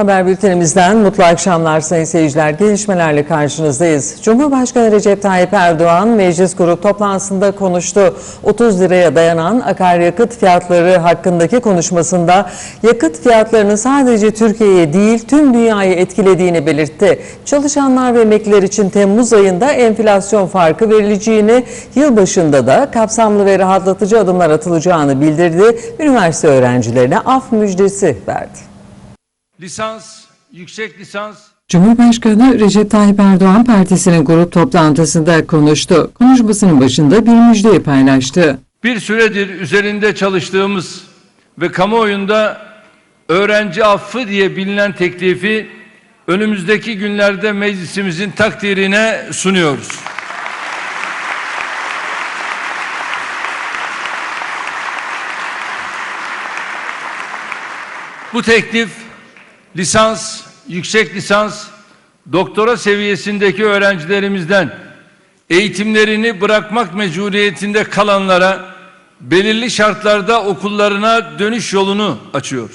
Haber Bültenimizden mutlu akşamlar sayın seyirciler. Gelişmelerle karşınızdayız. Cumhurbaşkanı Recep Tayyip Erdoğan meclis grup toplantısında konuştu. 30 liraya dayanan akaryakıt fiyatları hakkındaki konuşmasında yakıt fiyatlarının sadece Türkiye'ye değil tüm dünyayı etkilediğini belirtti. Çalışanlar ve emekliler için Temmuz ayında enflasyon farkı verileceğini, yılbaşında da kapsamlı ve rahatlatıcı adımlar atılacağını bildirdi. Üniversite öğrencilerine af müjdesi verdi. Lisans, yüksek lisans, Cumhurbaşkanı Recep Tayyip Erdoğan partisinin grup toplantısında konuştu. Konuşmasının başında bir müjdeyi paylaştı. bir süredir üzerinde çalıştığımız ve kamuoyunda öğrenci affı diye bilinen teklifi önümüzdeki günlerde meclisimizin takdirine sunuyoruz. Bu teklif lisans, yüksek lisans, doktora seviyesindeki öğrencilerimizden eğitimlerini bırakmak mecburiyetinde kalanlara belirli şartlarda okullarına dönüş yolunu açıyor.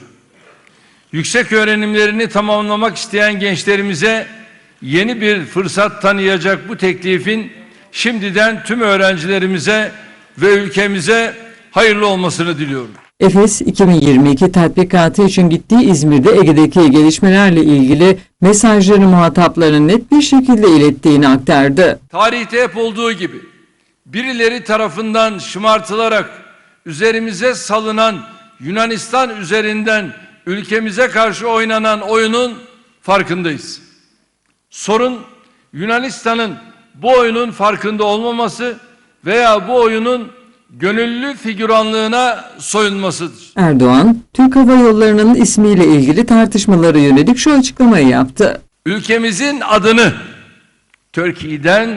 Yüksek öğrenimlerini tamamlamak isteyen gençlerimize yeni bir fırsat tanıyacak bu teklifin şimdiden tüm öğrencilerimize ve ülkemize hayırlı olmasını diliyorum. Efes 2022 tatbikatı için gittiği İzmir'de Ege'deki gelişmelerle ilgili mesajlarını muhataplarına net bir şekilde ilettiğini aktardı. Tarihte hep olduğu gibi birileri tarafından şımartılarak üzerimize salınan Yunanistan üzerinden ülkemize karşı oynanan oyunun farkındayız. Sorun Yunanistan'ın bu oyunun farkında olmaması veya bu oyunun gönüllü figüranlığına soyunmasıdır. Erdoğan, Türk Hava Yolları'nın ismiyle ilgili tartışmalara yönelik şu açıklamayı yaptı. ülkemizin adını Türkiye'den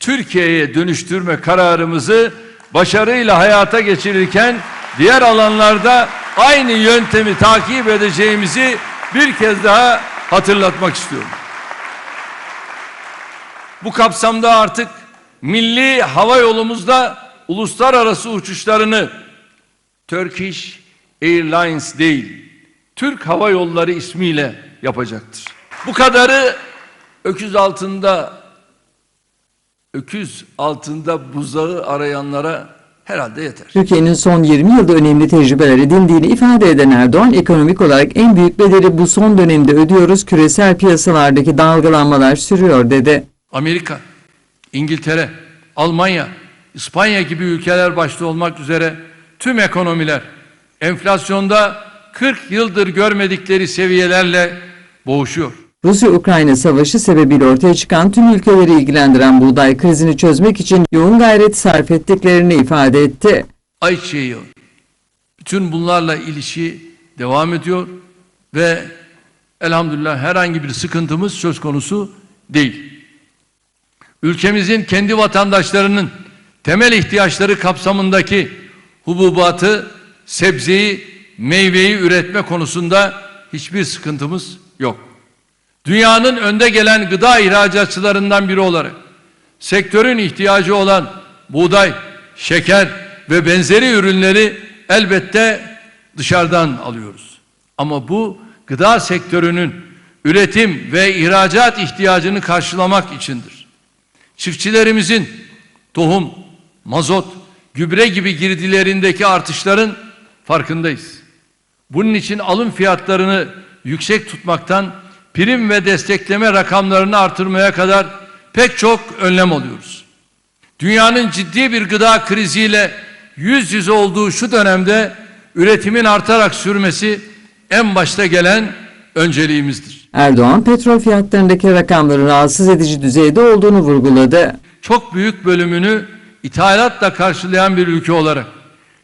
Türkiye'ye dönüştürme kararımızı başarıyla hayata geçirirken diğer alanlarda aynı yöntemi takip edeceğimizi bir kez daha hatırlatmak istiyorum. Bu kapsamda artık milli hava yolumuzda uluslararası uçuşlarını Turkish Airlines değil, Türk Hava Yolları ismiyle yapacaktır. Bu kadarı öküz altında öküz altında buzağı arayanlara herhalde yeter. Türkiye'nin son 20 yılda önemli tecrübeler edindiğini ifade eden Erdoğan, ekonomik olarak en büyük bedeli bu son dönemde ödüyoruz, küresel piyasalardaki dalgalanmalar sürüyor dedi. Amerika, İngiltere, Almanya, İspanya gibi ülkeler başta olmak üzere tüm ekonomiler enflasyonda 40 yıldır görmedikleri seviyelerle boğuşuyor. Rusya-Ukrayna savaşı sebebiyle ortaya çıkan tüm ülkeleri ilgilendiren buğday krizini çözmek için yoğun gayret sarf ettiklerini ifade etti. ayçiçeği yağı. Bütün bunlarla ilişki devam ediyor ve elhamdülillah herhangi bir sıkıntımız söz konusu değil. Ülkemizin kendi vatandaşlarının temel ihtiyaçları kapsamındaki hububatı, sebzeyi, meyveyi üretme konusunda hiçbir sıkıntımız yok. Dünyanın önde gelen gıda ihracatçılarından biri olarak sektörün ihtiyacı olan buğday, şeker ve benzeri ürünleri elbette dışarıdan alıyoruz. Ama bu gıda sektörünün üretim ve ihracat ihtiyacını karşılamak içindir. Çiftçilerimizin tohum, mazot, gübre gibi girdilerindeki artışların farkındayız. Bunun için alım fiyatlarını yüksek tutmaktan prim ve destekleme rakamlarını artırmaya kadar pek çok önlem alıyoruz. Dünyanın ciddi bir gıda kriziyle yüz yüze olduğu şu dönemde üretimin artarak sürmesi en başta gelen önceliğimizdir. Erdoğan, petrol fiyatlarındaki rakamların rahatsız edici düzeyde olduğunu vurguladı. Çok büyük bölümünü ithalatla karşılayan bir ülke olarak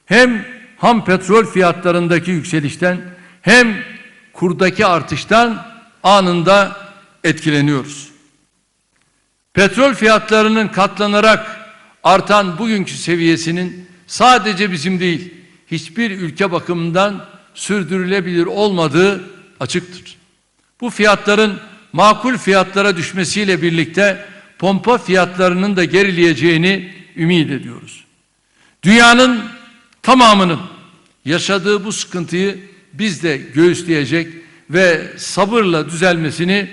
hem ham petrol fiyatlarındaki yükselişten hem kurdaki artıştan anında etkileniyoruz. Petrol fiyatlarının katlanarak artan bugünkü seviyesinin sadece bizim değil, hiçbir ülke bakımından sürdürülebilir olmadığı açıktır. Bu fiyatların makul fiyatlara düşmesiyle birlikte pompa fiyatlarının da gerileyeceğini ümit ediyoruz. Dünyanın tamamının yaşadığı bu sıkıntıyı biz de göğüsleyecek ve sabırla düzelmesini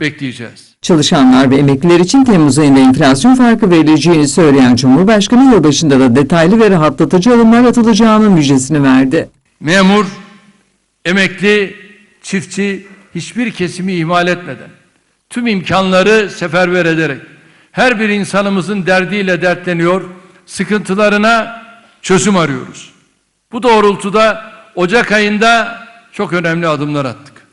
bekleyeceğiz. Çalışanlar ve emekliler için Temmuz ayında enflasyon farkı verileceğini söyleyen Cumhurbaşkanı yılbaşında da detaylı ve rahatlatıcı adımlar atılacağının müjdesini verdi. Memur, emekli, çiftçi hiçbir kesimi ihmal etmeden tüm imkanları seferber ederek her bir insanımızın derdiyle dertleniyor, sıkıntılarına çözüm arıyoruz. Bu doğrultuda Ocak ayında çok önemli adımlar attık.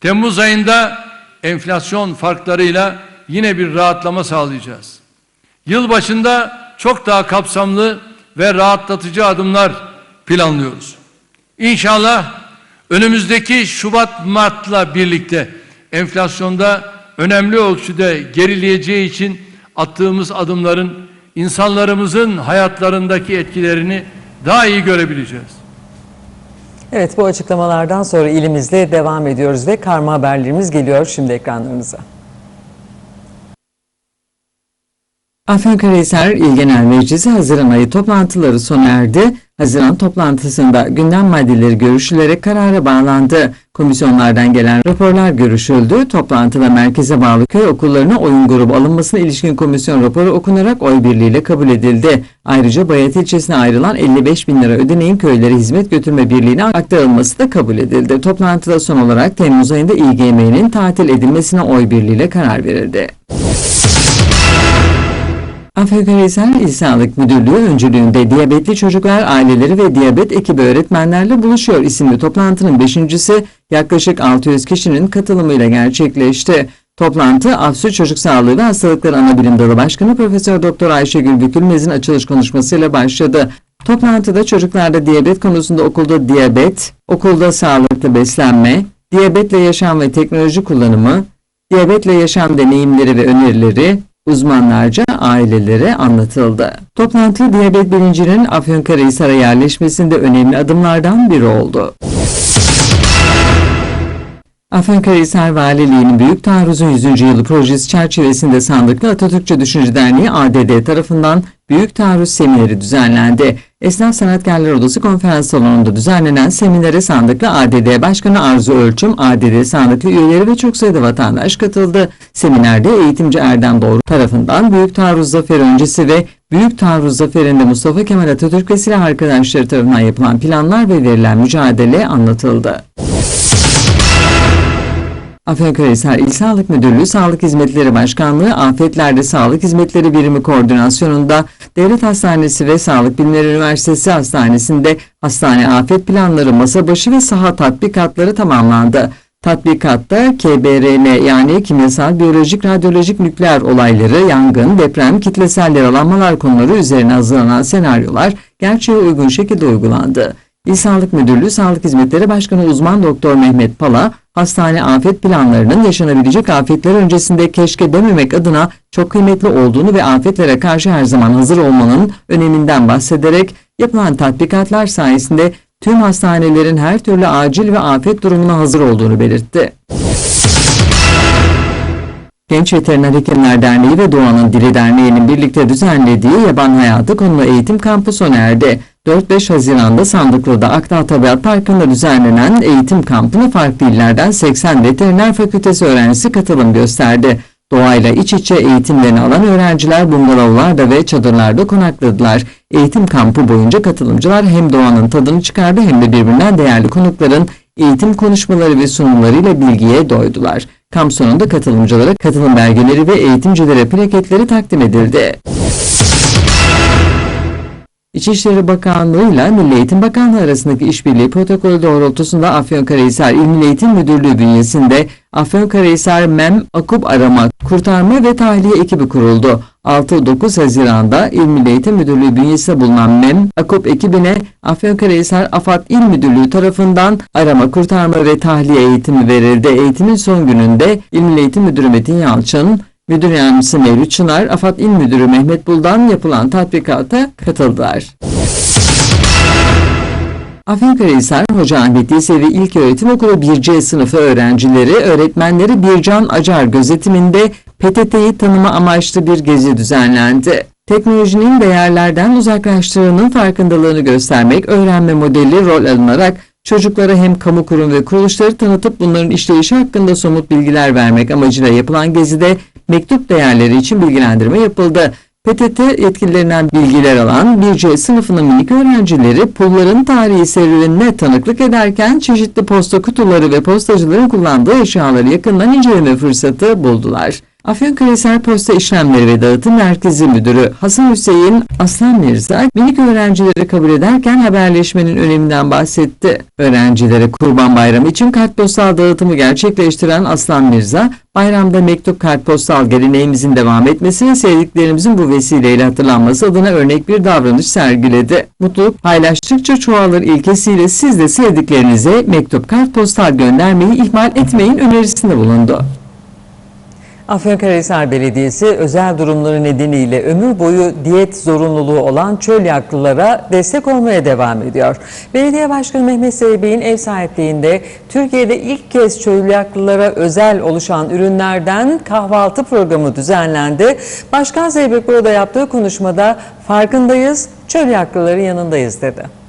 Temmuz ayında enflasyon farklarıyla yine bir rahatlama sağlayacağız. Yıl başında çok daha kapsamlı ve rahatlatıcı adımlar planlıyoruz. İnşallah önümüzdeki Şubat Mart'la birlikte enflasyonda önemli ölçüde gerileyeceği için attığımız adımların insanlarımızın hayatlarındaki etkilerini daha iyi görebileceğiz. Evet bu açıklamalardan sonra ilimizle devam ediyoruz ve karma haberlerimiz geliyor şimdi ekranlarınıza. Afyonkarahisar İl Genel Meclisi Haziran ayı toplantıları sona erdi. Haziran toplantısında gündem maddeleri görüşülerek karara bağlandı. Komisyonlardan gelen raporlar görüşüldü. Toplantıda merkeze bağlı köy okullarına oyun grubu alınmasına ilişkin komisyon raporu okunarak oy birliğiyle kabul edildi. Ayrıca Bayat ilçesine ayrılan 55 bin lira ödeneğin köylere hizmet götürme birliğine aktarılması da kabul edildi. Toplantıda son olarak Temmuz ayında İGM'nin tatil edilmesine oy birliğiyle karar verildi. Afyonkarahisar İl Sağlık Müdürlüğü öncülüğünde diyabetli çocuklar aileleri ve diyabet ekibi öğretmenlerle buluşuyor isimli toplantının beşincisi yaklaşık 600 kişinin katılımıyla gerçekleşti. Toplantı Afsü Çocuk Sağlığı ve Hastalıkları Anabilim Dalı Başkanı Profesör Doktor Ayşegül Bükülmez'in açılış konuşmasıyla başladı. Toplantıda çocuklarda diyabet konusunda okulda diyabet, okulda sağlıklı beslenme, diyabetle yaşam ve teknoloji kullanımı, diyabetle yaşam deneyimleri ve önerileri, uzmanlarca ailelere anlatıldı. Toplantı diyabet bilincinin Afyonkarahisar'a yerleşmesinde önemli adımlardan biri oldu. Afyonkarahisar Valiliği'nin Büyük Taarruz'un 100. yılı projesi çerçevesinde Sandıklı Atatürkçü Düşünce Derneği ADD tarafından Büyük Taarruz semineri düzenlendi. Esnaf Sanatkarlar Odası konferans salonunda düzenlenen seminere Sandıklı ADD Başkanı Arzu Ölçüm, ADD Sandıklı üyeleri ve çok sayıda vatandaş katıldı. Seminerde eğitimci Erdem Doğru tarafından Büyük Taarruz Zaferi öncesi ve Büyük Taarruz Zaferi'nde Mustafa Kemal Atatürk ve silah arkadaşları tarafından yapılan planlar ve verilen mücadele anlatıldı. Afyonkarahisar İl Sağlık Müdürlüğü Sağlık Hizmetleri Başkanlığı Afetlerde Sağlık Hizmetleri Birimi Koordinasyonunda Devlet Hastanesi ve Sağlık Bilimleri Üniversitesi Hastanesi'nde hastane afet planları masa başı ve saha tatbikatları tamamlandı. Tatbikatta KBRN yani kimyasal, biyolojik, radyolojik, nükleer olayları, yangın, deprem, kitlesel yaralanmalar konuları üzerine hazırlanan senaryolar gerçeğe uygun şekilde uygulandı. İl Sağlık Müdürlüğü Sağlık Hizmetleri Başkanı Uzman Doktor Mehmet Pala, hastane afet planlarının yaşanabilecek afetler öncesinde keşke dememek adına çok kıymetli olduğunu ve afetlere karşı her zaman hazır olmanın öneminden bahsederek yapılan tatbikatlar sayesinde tüm hastanelerin her türlü acil ve afet durumuna hazır olduğunu belirtti. Genç Veteriner Hekimler Derneği ve Doğan'ın Dili Derneği'nin birlikte düzenlediği Yaban Hayatı konulu eğitim kampı sona erdi. 4-5 Haziran'da Sandıklı'da Akdağ Tabiat Parkı'nda düzenlenen eğitim kampına farklı illerden 80 veteriner fakültesi öğrencisi katılım gösterdi. Doğayla iç içe eğitimlerini alan öğrenciler bungalovlarda ve çadırlarda konakladılar. Eğitim kampı boyunca katılımcılar hem doğanın tadını çıkardı hem de birbirinden değerli konukların eğitim konuşmaları ve sunumlarıyla bilgiye doydular. Kamp sonunda katılımcılara katılım belgeleri ve eğitimcilere plaketleri takdim edildi. İçişleri Bakanlığı ile Milli Eğitim Bakanlığı arasındaki işbirliği protokolü doğrultusunda Afyonkarahisar İl Milli Eğitim Müdürlüğü bünyesinde Afyonkarahisar MEM Akup Arama, Kurtarma ve Tahliye ekibi kuruldu. 6-9 Haziran'da İl Milli Eğitim Müdürlüğü bünyesinde bulunan MEM Akup ekibine Afyonkarahisar AFAD İl Müdürlüğü tarafından arama, kurtarma ve tahliye eğitimi verildi. Eğitimin son gününde İl Milli Eğitim Müdürü Metin Yalçın, Müdür Yardımcısı Mevlüt Çınar, AFAD İl Müdürü Mehmet Buldan yapılan tatbikata katıldılar. Afyonkarahisar Hoca Ahmet Lisevi İlköğretim Okulu 1C sınıfı öğrencileri, öğretmenleri Bircan Acar gözetiminde PTT'yi tanıma amaçlı bir gezi düzenlendi. Teknolojinin değerlerden uzaklaştığının farkındalığını göstermek, öğrenme modeli rol alınarak Çocuklara hem kamu kurum ve kuruluşları tanıtıp bunların işleyişi hakkında somut bilgiler vermek amacıyla yapılan gezide mektup değerleri için bilgilendirme yapıldı. PTT yetkililerinden bilgiler alan 1C sınıfının minik öğrencileri pulların tarihi serüvenine tanıklık ederken çeşitli posta kutuları ve postacıların kullandığı eşyaları yakından inceleme fırsatı buldular. Afyonkarahisar Posta İşlemleri ve Dağıtım Merkezi Müdürü Hasan Hüseyin Aslan Mirza minik öğrencileri kabul ederken haberleşmenin öneminden bahsetti. Öğrencilere Kurban Bayramı için kartpostal dağıtımı gerçekleştiren Aslan Mirza, bayramda mektup kartpostal geleneğimizin devam etmesi sevdiklerimizin bu vesileyle hatırlanması adına örnek bir davranış sergiledi. Mutluluk paylaştıkça çoğalır ilkesiyle siz de sevdiklerinize mektup kartpostal göndermeyi ihmal etmeyin önerisinde bulundu. Afyonkarahisar Belediyesi özel durumları nedeniyle ömür boyu diyet zorunluluğu olan çöl yaklılara destek olmaya devam ediyor. Belediye Başkanı Mehmet Zeybek'in ev sahipliğinde Türkiye'de ilk kez çöl yaklılara özel oluşan ürünlerden kahvaltı programı düzenlendi. Başkan Zeybek burada yaptığı konuşmada farkındayız, çöl yaklıları yanındayız dedi.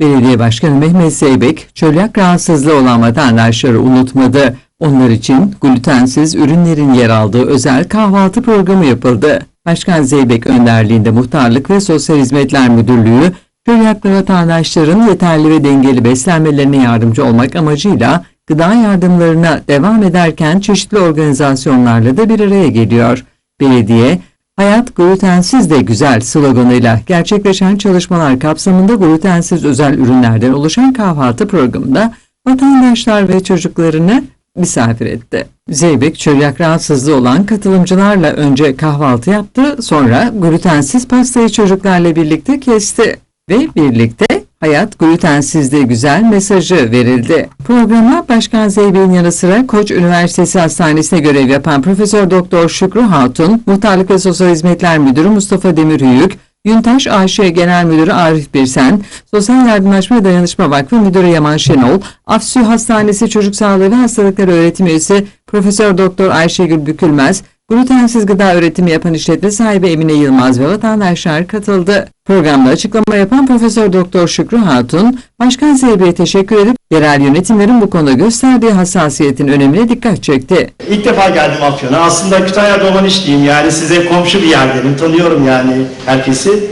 Belediye Başkanı Mehmet Zeybek, çölyak rahatsızlığı olan vatandaşları unutmadı. Onlar için glutensiz ürünlerin yer aldığı özel kahvaltı programı yapıldı. Başkan Zeybek önderliğinde Muhtarlık ve Sosyal Hizmetler Müdürlüğü, çölyaklı vatandaşların yeterli ve dengeli beslenmelerine yardımcı olmak amacıyla gıda yardımlarına devam ederken çeşitli organizasyonlarla da bir araya geliyor. Belediye, Hayat glutensiz de güzel sloganıyla gerçekleşen çalışmalar kapsamında glutensiz özel ürünlerden oluşan kahvaltı programında vatandaşlar ve çocuklarını misafir etti. Zeybek çölyak rahatsızlığı olan katılımcılarla önce kahvaltı yaptı, sonra glutensiz pastayı çocuklarla birlikte kesti ve birlikte Hayat glutensizliği güzel mesajı verildi. Programa Başkan Zeybek'in yanı sıra Koç Üniversitesi Hastanesi'ne görev yapan Profesör Doktor Şükrü Hatun, Muhtarlık ve Sosyal Hizmetler Müdürü Mustafa Demirhüyük, Yuntaş AŞ Genel Müdürü Arif Birsen, Sosyal Yardımlaşma ve Dayanışma Vakfı Müdürü Yaman Şenol, Afsü Hastanesi Çocuk Sağlığı ve Hastalıkları Öğretim Üyesi Profesör Doktor Ayşegül Bükülmez, glutensiz gıda üretimi yapan işletme sahibi Emine Yılmaz ve vatandaşlar katıldı. Programda açıklama yapan Profesör Doktor Şükrü Hatun, Başkan Zeybek'e teşekkür edip yerel yönetimlerin bu konuda gösterdiği hassasiyetin önemine dikkat çekti. İlk defa geldim Afyon'a. Aslında Kütahya Doğan işliyim. Yani size komşu bir yerdenim. Tanıyorum yani herkesi.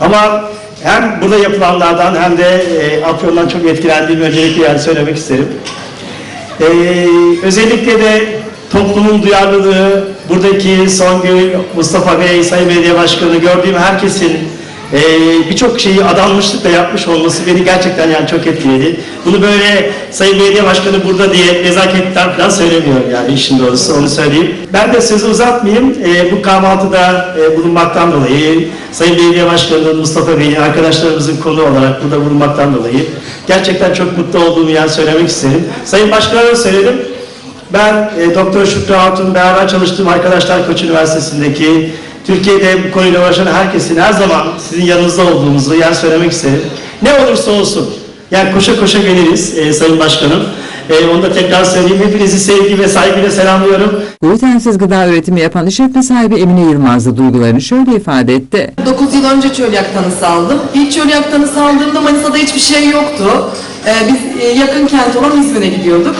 Ama hem burada yapılanlardan hem de e, Afyon'dan çok etkilendiğimi öncelikle yani söylemek isterim. E, özellikle de toplumun duyarlılığı, buradaki Songül, Mustafa Bey, Sayın Belediye Başkanı gördüğüm herkesin e, birçok şeyi adanmışlıkla yapmış olması beni gerçekten yani çok etkiledi. Bunu böyle Sayın Belediye Başkanı burada diye nezaketten falan söylemiyorum yani işin doğrusu onu söyleyeyim. Ben de sözü uzatmayayım. E, bu kahvaltıda e, bulunmaktan dolayı Sayın Belediye Başkanı Mustafa Bey'in arkadaşlarımızın konu olarak burada bulunmaktan dolayı gerçekten çok mutlu olduğumu yani söylemek isterim. Sayın Başkan'a söyledim. Ben e, Doktor Şükrü Hatun beraber çalıştığım arkadaşlar Koç Üniversitesi'ndeki Türkiye'de bu konuyla uğraşan herkesin her zaman sizin yanınızda olduğumuzu yani söylemek isterim. Ne olursa olsun yani koşa koşa geliriz e, Sayın Başkanım. E, onu da tekrar söyleyeyim. Hepinizi sevgi ve saygıyla selamlıyorum. Glutensiz gıda üretimi yapan işletme sahibi Emine Yılmaz da duygularını şöyle ifade etti. 9 yıl önce çölyak tanısı aldım. İlk çölyak tanısı aldığımda Manisa'da hiçbir şey yoktu. Ee, biz e, yakın kent olan İzmir'e gidiyorduk.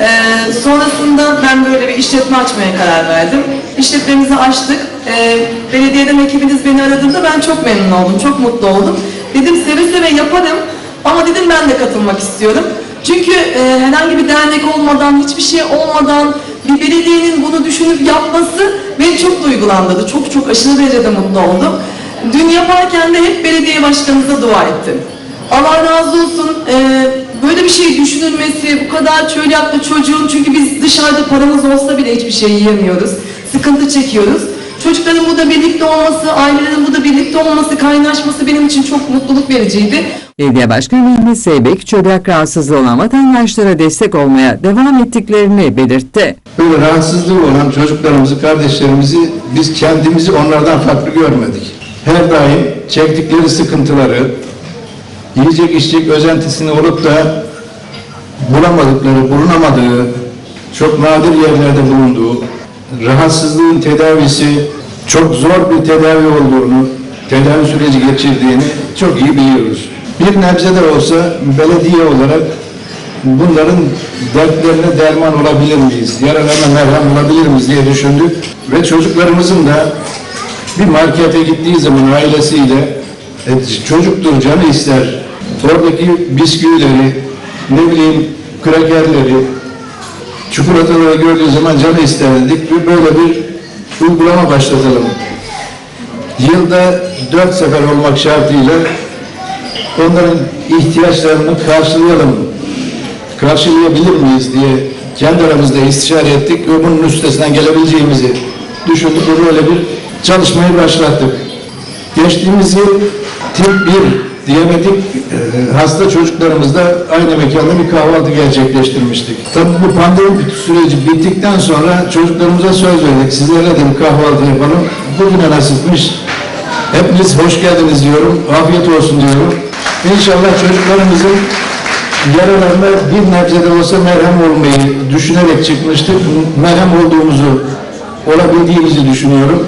Ee, sonrasında ben böyle bir işletme açmaya karar verdim. İşletmemizi açtık. Ee, belediyeden ekibiniz beni aradığında ben çok memnun oldum, çok mutlu oldum. Dedim seve seve yaparım ama dedim ben de katılmak istiyorum. Çünkü e, herhangi bir dernek olmadan, hiçbir şey olmadan bir belediyenin bunu düşünüp yapması beni çok duygulandırdı. Çok çok aşırı derecede mutlu oldum. Dün yaparken de hep belediye başkanımıza dua ettim. Allah razı olsun. e, böyle bir şey düşünülmesi, bu kadar çöl yaptı çocuğun çünkü biz dışarıda paramız olsa bile hiçbir şey yiyemiyoruz. Sıkıntı çekiyoruz. Çocukların burada birlikte olması, ailelerin burada birlikte olması, kaynaşması benim için çok mutluluk vericiydi. Belediye Başkanı Mehmet Zeybek, çölyak rahatsızlığı olan vatandaşlara destek olmaya devam ettiklerini belirtti. Böyle rahatsızlığı olan çocuklarımızı, kardeşlerimizi biz kendimizi onlardan farklı görmedik. Her daim çektikleri sıkıntıları, yiyecek içecek özentisini olup da bulamadıkları, bulunamadığı, çok nadir yerlerde bulunduğu, rahatsızlığın tedavisi çok zor bir tedavi olduğunu, tedavi süreci geçirdiğini çok iyi biliyoruz. Bir nebze de olsa belediye olarak bunların dertlerine derman olabilir miyiz, yaralarına merhem olabilir miyiz diye düşündük. Ve çocuklarımızın da bir markete gittiği zaman ailesiyle e, çocuktur canı ister. Oradaki bisküvileri, ne bileyim krakerleri, çikolataları gördüğü zaman canı ister dedik ve böyle bir uygulama başlatalım. Yılda dört sefer olmak şartıyla onların ihtiyaçlarını karşılayalım, karşılayabilir miyiz diye kendi aramızda istişare ettik ve bunun üstesinden gelebileceğimizi düşündük ve böyle bir çalışmayı başlattık. Geçtiğimiz yıl tip 1 diyabetik e, hasta çocuklarımızla aynı mekanda bir kahvaltı gerçekleştirmiştik. Tabii bu pandemi süreci bittikten sonra çocuklarımıza söz verdik. Sizlerle de bir kahvaltı yapalım. Bugüne nasipmiş. Hepiniz hoş geldiniz diyorum. Afiyet olsun diyorum. İnşallah çocuklarımızın yaralarına bir nebze de olsa merhem olmayı düşünerek çıkmıştık. Merhem olduğumuzu, olabildiğimizi düşünüyorum.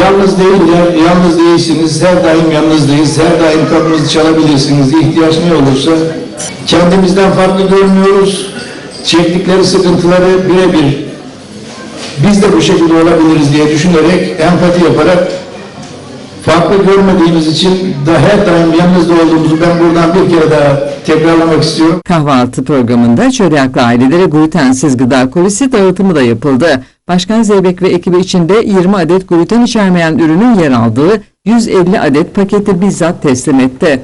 Yalnız değiller, yalnız değilsiniz. Her daim yanınızdayız. Her daim kapınızı çalabilirsiniz. İhtiyaç ne olursa kendimizden farklı görmüyoruz. Çektikleri sıkıntıları birebir biz de bu şekilde olabiliriz diye düşünerek, empati yaparak farklı görmediğimiz için da her daim yanınızda olduğumuzu ben buradan bir kere daha tekrarlamak istiyorum. Kahvaltı programında çölyaklı ailelere glutensiz gıda kolisi dağıtımı da yapıldı. Başkan Zeybek ve ekibi içinde 20 adet gluten içermeyen ürünün yer aldığı 150 adet paketi bizzat teslim etti.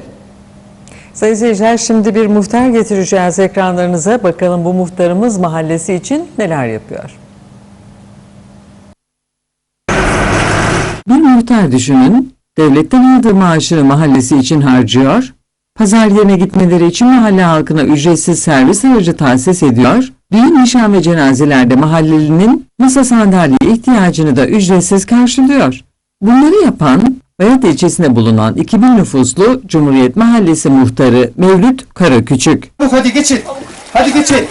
Sayın seyirciler şimdi bir muhtar getireceğiz ekranlarınıza. Bakalım bu muhtarımız mahallesi için neler yapıyor? Bir muhtar düşünün, devletten aldığı maaşını mahallesi için harcıyor, pazar yerine gitmeleri için mahalle halkına ücretsiz servis aracı tahsis ediyor, düğün, nişan ve cenazelerde mahallelinin masa sandalye ihtiyacını da ücretsiz karşılıyor. Bunları yapan, Bayat ilçesinde bulunan 2000 nüfuslu Cumhuriyet Mahallesi muhtarı Mevlüt Karaküçük. Hadi geçin. Hadi geçin.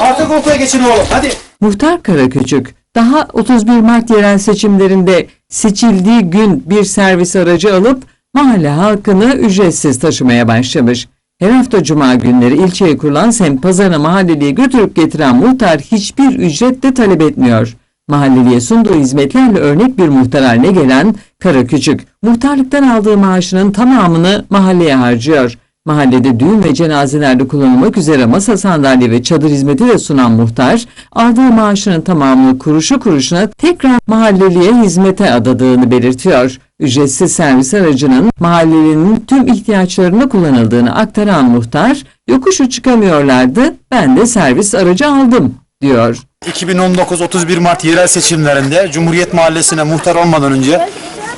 Artık okula geçin oğlum. Hadi. Muhtar Karaküçük daha 31 Mart yerel seçimlerinde seçildiği gün bir servis aracı alıp mahalle halkını ücretsiz taşımaya başlamış. Her hafta cuma günleri ilçeye kurulan semt pazarına mahalleliye götürüp getiren muhtar hiçbir ücret de talep etmiyor. Mahalleliye sunduğu hizmetlerle örnek bir muhtar haline gelen Karaküçük, muhtarlıktan aldığı maaşının tamamını mahalleye harcıyor. Mahallede düğün ve cenazelerde kullanılmak üzere masa sandalye ve çadır hizmeti de sunan muhtar, aldığı maaşının tamamını kuruşu kuruşuna tekrar mahalleliye hizmete adadığını belirtiyor. Ücretsiz servis aracının mahallelinin tüm ihtiyaçlarına kullanıldığını aktaran muhtar, yokuşu çıkamıyorlardı, ben de servis aracı aldım, diyor. 2019-31 Mart yerel seçimlerinde Cumhuriyet Mahallesi'ne muhtar olmadan önce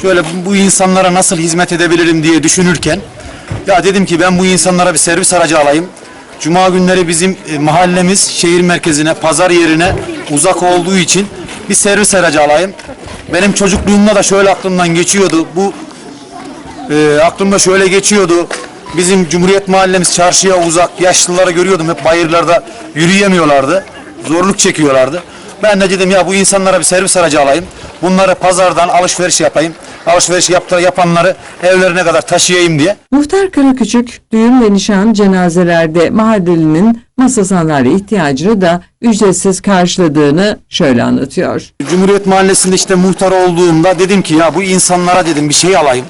şöyle bu insanlara nasıl hizmet edebilirim diye düşünürken ya dedim ki ben bu insanlara bir servis aracı alayım. Cuma günleri bizim e, mahallemiz şehir merkezine, pazar yerine uzak olduğu için bir servis aracı alayım. Benim çocukluğumda da şöyle aklımdan geçiyordu. Bu e, aklımda şöyle geçiyordu. Bizim Cumhuriyet Mahallemiz çarşıya uzak. Yaşlıları görüyordum hep bayırlarda yürüyemiyorlardı. Zorluk çekiyorlardı. Ben de dedim ya bu insanlara bir servis aracı alayım. Bunları pazardan alışveriş yapayım. Alışveriş yaptı, yapanları evlerine kadar taşıyayım diye. Muhtar Karaküçük, düğün ve nişan cenazelerde mahallelinin masa sandalye ihtiyacını da ücretsiz karşıladığını şöyle anlatıyor. Cumhuriyet Mahallesi'nde işte muhtar olduğumda dedim ki ya bu insanlara dedim bir şey alayım.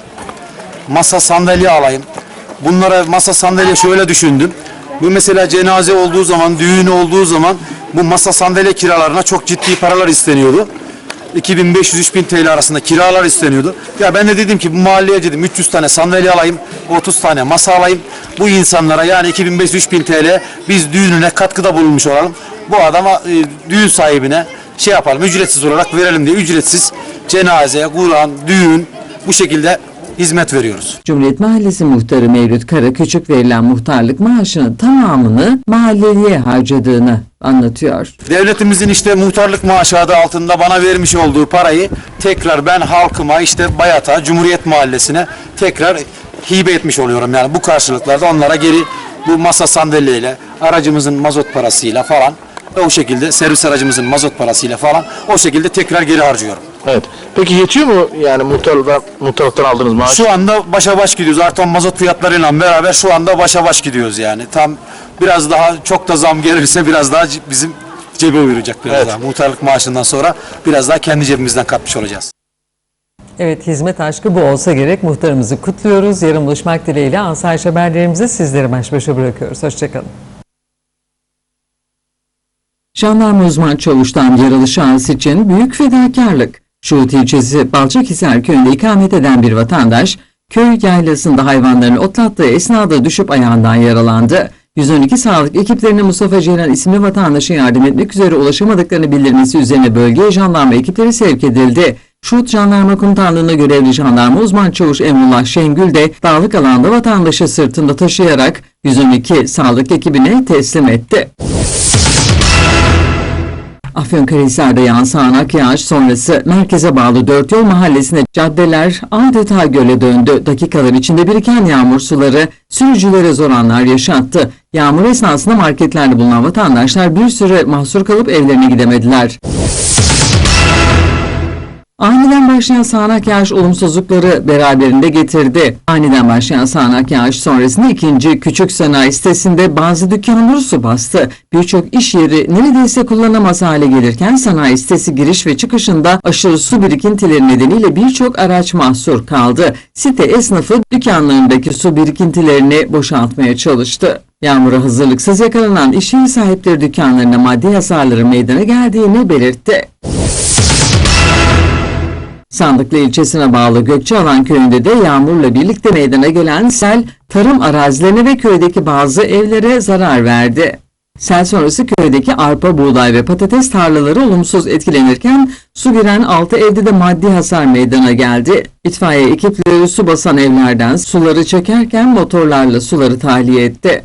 Masa sandalye alayım. Bunlara masa sandalye şöyle düşündüm. Bu mesela cenaze olduğu zaman, düğün olduğu zaman bu masa sandalye kiralarına çok ciddi paralar isteniyordu. 2500-3000 TL arasında kiralar isteniyordu. Ya ben de dedim ki bu mahalleye dedim 300 tane sandalye alayım, 30 tane masa alayım. Bu insanlara yani 2500-3000 TL biz düğününe katkıda bulunmuş olalım. Bu adama e, düğün sahibine şey yapalım ücretsiz olarak verelim diye ücretsiz cenaze, Kur'an, düğün bu şekilde hizmet veriyoruz. Cumhuriyet Mahallesi muhtarı Mevlüt Karaküçük verilen muhtarlık maaşının tamamını mahalleliye harcadığını anlatıyor. Devletimizin işte muhtarlık maaşı adı altında bana vermiş olduğu parayı tekrar ben halkıma işte Bayat'a, Cumhuriyet Mahallesi'ne tekrar hibe etmiş oluyorum. Yani bu karşılıklarda onlara geri bu masa sandalyeyle, aracımızın mazot parasıyla falan o şekilde servis aracımızın mazot parasıyla falan o şekilde tekrar geri harcıyorum. Evet. Peki yetiyor mu yani muhtarlıktan, muhtarlıktan aldığınız maaş? Şu anda başa baş gidiyoruz. Artan mazot fiyatlarıyla beraber şu anda başa baş gidiyoruz yani. Tam biraz daha çok da zam gelirse biraz daha bizim cebe uyuracak biraz Evet. daha. Muhtarlık maaşından sonra biraz daha kendi cebimizden katmış olacağız. Evet hizmet aşkı bu olsa gerek. Muhtarımızı kutluyoruz. Yarın buluşmak dileğiyle asayiş haberlerimizi sizlere baş başa bırakıyoruz. Hoşçakalın. Jandarma uzman çavuştan yaralı şahıs için büyük fedakarlık. Şuhut ilçesi Balçakhisar köyünde ikamet eden bir vatandaş, köy yaylasında hayvanlarını otlattığı esnada düşüp ayağından yaralandı. 112 sağlık ekiplerine Mustafa Ceylan isimli vatandaşın yardım etmek üzere ulaşamadıklarını bildirmesi üzerine bölgeye jandarma ekipleri sevk edildi. Şut Jandarma Komutanlığı'na görevli jandarma uzman çavuş Emrullah Şengül de dağlık alanda vatandaşı sırtında taşıyarak 112 sağlık ekibine teslim etti. Afyonkarahisar'da yağan sağanak yağış sonrası merkeze bağlı Dört Yol Mahallesi'ne caddeler adeta göle döndü. Dakikalar içinde biriken yağmur suları sürücülere zor anlar yaşattı. Yağmur esnasında marketlerde bulunan vatandaşlar bir süre mahsur kalıp evlerine gidemediler. Aniden başlayan sağanak yağış olumsuzlukları beraberinde getirdi. Aniden başlayan sağanak yağış sonrasında ikinci küçük sanayi sitesinde bazı dükkanları su bastı. Birçok iş yeri neredeyse kullanamaz hale gelirken sanayi sitesi giriş ve çıkışında aşırı su birikintileri nedeniyle birçok araç mahsur kaldı. Site esnafı dükkanlarındaki su birikintilerini boşaltmaya çalıştı. Yağmura hazırlıksız yakalanan iş yeri sahipleri dükkanlarına maddi hasarları meydana geldiğini belirtti. Sandıklı ilçesine bağlı Gökçealan köyünde de yağmurla birlikte meydana gelen sel tarım arazilerine ve köydeki bazı evlere zarar verdi. Sel sonrası köydeki arpa, buğday ve patates tarlaları olumsuz etkilenirken su giren 6 evde de maddi hasar meydana geldi. İtfaiye ekipleri su basan evlerden suları çekerken motorlarla suları tahliye etti.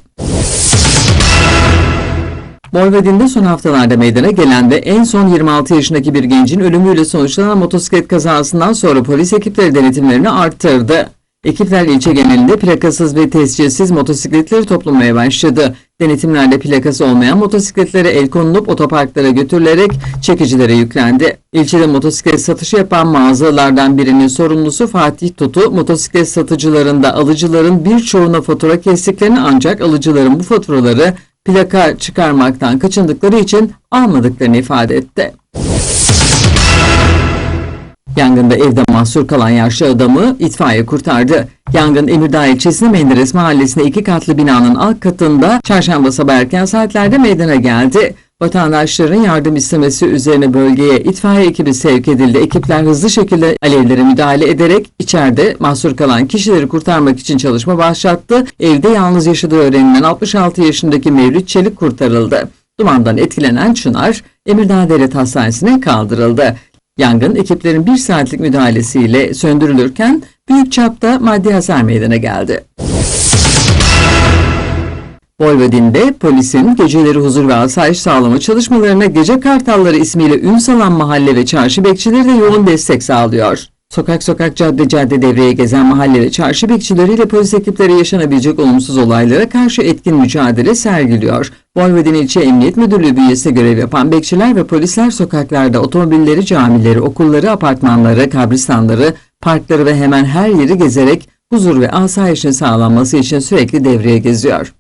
Bolvedin'de son haftalarda meydana gelen ve en son 26 yaşındaki bir gencin ölümüyle sonuçlanan motosiklet kazasından sonra polis ekipleri denetimlerini arttırdı. Ekipler ilçe genelinde plakasız ve tescilsiz motosikletleri toplamaya başladı. Denetimlerde plakası olmayan motosikletlere el konulup otoparklara götürülerek çekicilere yüklendi. İlçede motosiklet satışı yapan mağazalardan birinin sorumlusu Fatih Tutu, motosiklet satıcılarında alıcıların birçoğuna fatura kestiklerini ancak alıcıların bu faturaları plaka çıkarmaktan kaçındıkları için almadıklarını ifade etti. Yangında evde mahsur kalan yaşlı adamı itfaiye kurtardı. Yangın Emirdağ ilçesinin Menderes mahallesinde iki katlı binanın alt katında çarşamba sabah erken saatlerde meydana geldi. Vatandaşların yardım istemesi üzerine bölgeye itfaiye ekibi sevk edildi. Ekipler hızlı şekilde alevlere müdahale ederek içeride mahsur kalan kişileri kurtarmak için çalışma başlattı. Evde yalnız yaşadığı öğrenilen 66 yaşındaki Mevlüt Çelik kurtarıldı. Dumandan etkilenen Çınar, Emirdağ Devlet Hastanesi'ne kaldırıldı. Yangın ekiplerin bir saatlik müdahalesiyle söndürülürken büyük çapta maddi hasar meydana geldi. Bolvedin'de polisin geceleri huzur ve asayiş sağlama çalışmalarına Gece Kartalları ismiyle ün salan mahalle ve çarşı bekçileri de yoğun destek sağlıyor. Sokak sokak cadde cadde devreye gezen mahalle ve çarşı bekçileriyle polis ekipleri yaşanabilecek olumsuz olaylara karşı etkin mücadele sergiliyor. Bolvedin İlçe Emniyet Müdürlüğü bünyesinde görev yapan bekçiler ve polisler sokaklarda otomobilleri, camileri, okulları, apartmanları, kabristanları, parkları ve hemen her yeri gezerek huzur ve asayişin sağlanması için sürekli devreye geziyor.